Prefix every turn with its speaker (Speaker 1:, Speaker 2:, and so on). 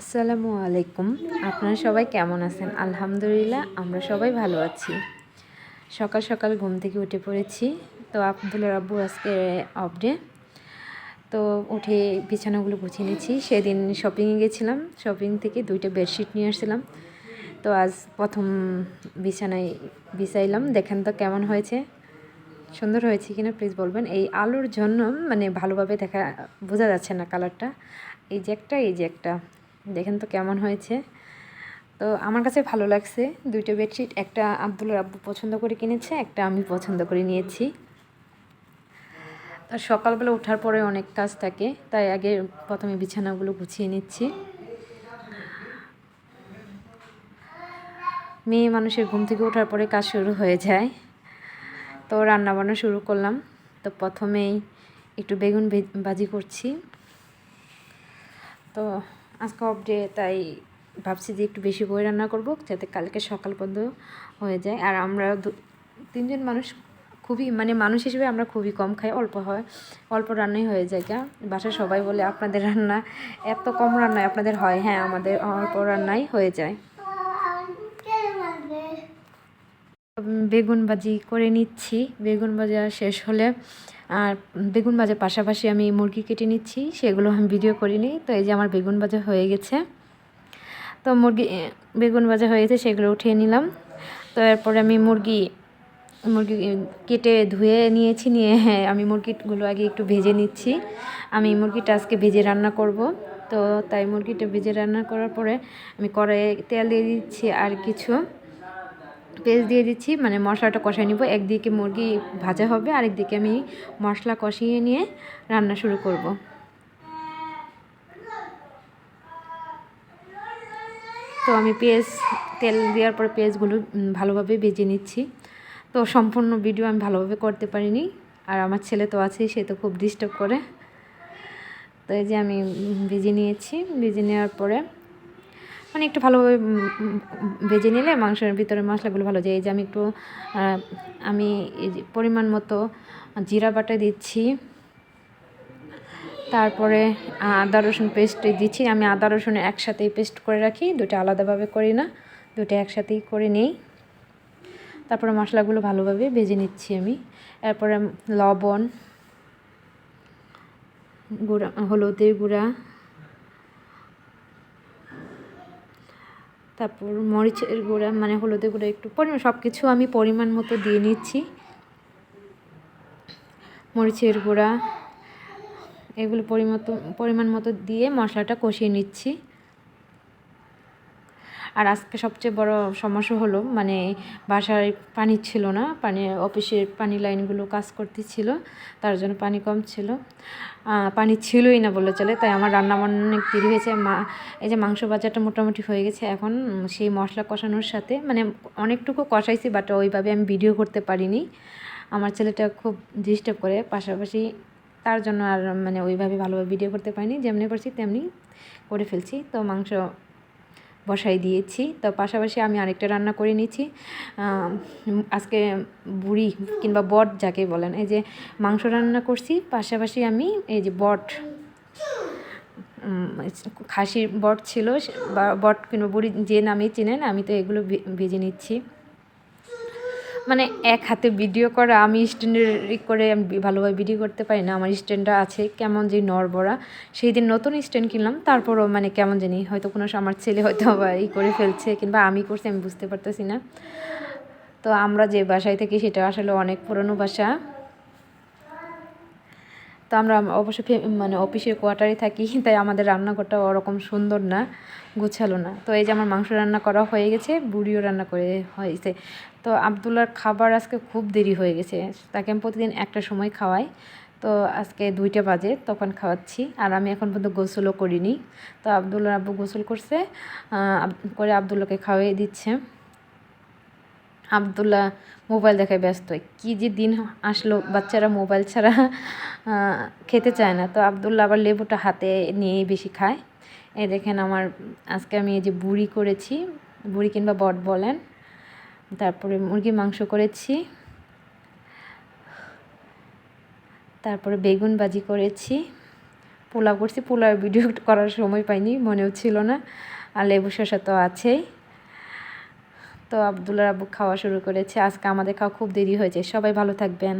Speaker 1: আসসালামু আলাইকুম। আপনারা সবাই কেমন আছেন? আলহামদুলিল্লাহ, আমরা সবাই ভালো আছি। সকাল সকাল ঘুম থেকে উঠে পড়েছি। তো আব্দুল্লা রাব্বু আজকে অফ ডে তো উঠে বিছানাগুলো গুছিয়ে নিয়েছি। সেদিন শপিংয়ে গেছিলাম। শপিং থেকে দুইটা বেডশিট নিয়ে আসছিলাম। তো আজ প্রথম বিছানায় বিছাইলাম। দেখেন তো কেমন হয়েছে। সুন্দর হয়েছে কিনা প্লিজ বলবেন। এই আলোর জন্য মানে ভালোভাবে দেখা, বোঝা যাচ্ছে না কালারটা এই যে একটা, এই যে একটা। দেখেন তো কেমন হয়েছে। তো আমার কাছে ভালো লাগছে দুইটা বেডশিট, একটা আব্দুল আব্বু পছন্দ করে কিনেছে, একটা আমি পছন্দ করে নিয়েছি। তো সকালবেলা ওঠার পরে অনেক কাজ থাকে, তাই আগে প্রথমে বিছানাগুলো গুছিয়ে নিচ্ছি। মেয়ে মানুষের ঘুম থেকে ওঠার পরে কাজ শুরু হয়ে যায়। তো রান্নাবান্না শুরু করলাম। তো প্রথমেই একটু বেগুন ভাজি করছি। তো আজকে অফ ডে তাই ভাবছি যে একটু বেশি বই রান্না করব, যাতে কালকে সকাল পর্যন্ত হয়ে যায়। আর আমরা তিনজন মানুষ খুবই মানে মানুষ হিসেবে আমরা খুবই কম খাই, অল্প হয়, অল্প রান্নাই হয়ে যায় গা। বাসায় সবাই বলে, আপনাদের রান্না এত কম রান্নায় আপনাদের হয়? হ্যাঁ আমাদের অল্প রান্নাই হয়ে যায়। বেগুন ভাজি করে নিচ্ছি। বেগুন ভাজা শেষ হলে আর বেগুন ভাজার পাশাপাশি আমি মুরগি কেটে নিচ্ছি, সেগুলো আমি ভিডিও করিনি। তো এই যে আমার বেগুন ভাজা হয়ে গেছে। তো মুরগি বেগুন ভাজা হয়ে গেছে, সেগুলো উঠিয়ে নিলাম। তো এরপরে আমি মুরগি মুরগি কেটে ধুয়ে নিয়েছি, নিয়ে হ্যাঁ আমি মুরগিগুলো আগে একটু ভেজে নিচ্ছি। আমি মুরগিটা আজকে ভেজে রান্না করব। তো তাই মুরগিটা ভেজে রান্না করার পরে আমি কড়াইয়ে তেল দিয়ে দিচ্ছি আর কিছু। পেস্ট দিয়ে দিচ্ছি মানে মশলাটা কষাই নিব। একদিকে মুরগি ভাজা হবে, আরেকদিকে আমি মশলা কষিয়ে নিয়ে রান্না শুরু করব। তো আমি পেঁয়াজ তেল দেওয়ার পর পেঁয়াজগুলো ভালোভাবে ভেজে নিচ্ছি। তো সম্পূর্ণ ভিডিও আমি ভালোভাবে করতে পারিনি, আর আমার ছেলে তো আছেই সে তো খুব ডিস্টার্ব করে। তো এই যে আমি ভেজে নিয়েছি। ভেজে নেওয়ার পরে মানে একটু ভালোভাবে ভেজে নিলে মাংসের ভিতরে মশলাগুলো ভালো যায়। এই যে আমি একটু আমি পরিমাণ মতো জিরা বাটা দিচ্ছি। তারপরে আদা রসুন পেস্ট দিচ্ছি। আমি আদা রসুন একসাথেই পেস্ট করে রাখি দুটো আলাদাভাবে করি না দুটো একসাথেই করে নিই। তারপরে মশলাগুলো ভালোভাবে ভেজে নিচ্ছি আমি। এরপরে লবণ, গুঁড়া, হলুদের গুঁড়া তারপর মরিচের গুঁড়া মানে হলুদের গুঁড়া একটু পরিমাণ সব কিছু আমি পরিমাণ মতো দিয়ে নিচ্ছি। মরিচের গুঁড়া, এগুলো পরিমতো, পরিমাণ মতো দিয়ে মশলাটা কষিয়ে নিচ্ছি। আর আজকে সবচেয়ে বড় সমস্যা হলো মানে বাসায় পানি ছিল না, পানি, অফিসের পানি লাইনগুলো কাজ করতেছিল, তার জন্য পানি কম ছিল। পানি ছিলই না বলে চলে, তাই আমার রান্না বান্না অনেক দেরি হয়েছে। মা, এই যে মাংস বাজারটা মোটামুটি হয়ে গেছে, এখন সেই মশলা কষানোর সাথে মানে অনেকটুকু কষাইছি বাট ওইভাবে আমি ভিডিও করতে পারিনি। আমার ছেলেটা খুব ডিস্টার্ব করে, পাশাপাশি তার জন্য আর মানে ওইভাবে ভালোভাবে ভিডিও করতে পারিনি, যেমনি করছি তেমনি করে ফেলছি। তো মাংস বসাই দিয়েছি। তো পাশাপাশি আমি আরেকটা রান্না করে নিয়েছি। আজকে বুড়ি কিংবা বট যাকে বলেন, এই যে মাংস রান্না করছি। পাশাপাশি আমি এই যে বট খাসির বট ছিল, বা বট কিংবা বুড়ি যে নামে চিনেন, আমি তো এগুলো ভেজে নিচ্ছি। মানে এক হাতে ভিডিও করা, আমি স্ট্যান্ডের করে আমি ভালোভাবে ভিডিও করতে পারি না, আমার স্ট্যান্ডটা আছে কেমন যে নরবরা সেই দিন নতুন স্ট্যান্ড কিনলাম, তারপরও মানে কেমন জানি, হয়তো কোনো আমার ছেলে হয়তো ই করে ফেলছে কিংবা আমি করছি, আমি বুঝতে পারতেছি না। তো আমরা যে বাসায় থাকি, সেটা আসলে অনেক পুরনো বাসা। তো আমরা অবশ্য মানে অফিসের কোয়ার্টারে থাকি, তাই আমাদের রান্নাঘরটা ওরকম সুন্দর না, গুছালো না। তো এই যে আমার মাংস রান্না করা হয়ে গেছে, বুড়িও রান্না করে হয়েছে। তো আবদুল্লার খাবার আজকে খুব দেরি হয়ে গেছে, তাকে আমি প্রতিদিন একটা সময় খাওয়াই। তো আজকে দুইটা বাজে, তখন খাওয়াচ্ছি। আর আমি এখন পর্যন্ত গোসলও করিনি। তো আবদুল্লার আব্বু গোসল করছে করে আবদুল্লাকে খাওয়াই দিচ্ছে। আবদুল্লাহ মোবাইল দেখায় ব্যস্ত। কি যে দিন আসলো, বাচ্চারা মোবাইল ছাড়া খেতে চায় না। তো আবদুল্লাহ আবার লেবুটা হাতে নিয়েই বেশি খায়। এ দেখেন আমার, আজকে আমি এই যে বুড়ি করেছি, বুড়ি কিংবা বট বলেন। তারপরে মুরগি মাংস করেছি। তারপরে বেগুন ভাজি করেছি। পোলাও করছি। পোলাও ভিডিও করার সময় পাইনি, মনেও ছিল না। আর লেবু শসা তো আছেই। তো আবদুল্লার আব্বু খাওয়া শুরু করেছে। আজকে আমাদের খাওয়া খুব দেরি হয়েছে। সবাই ভালো থাকবেন।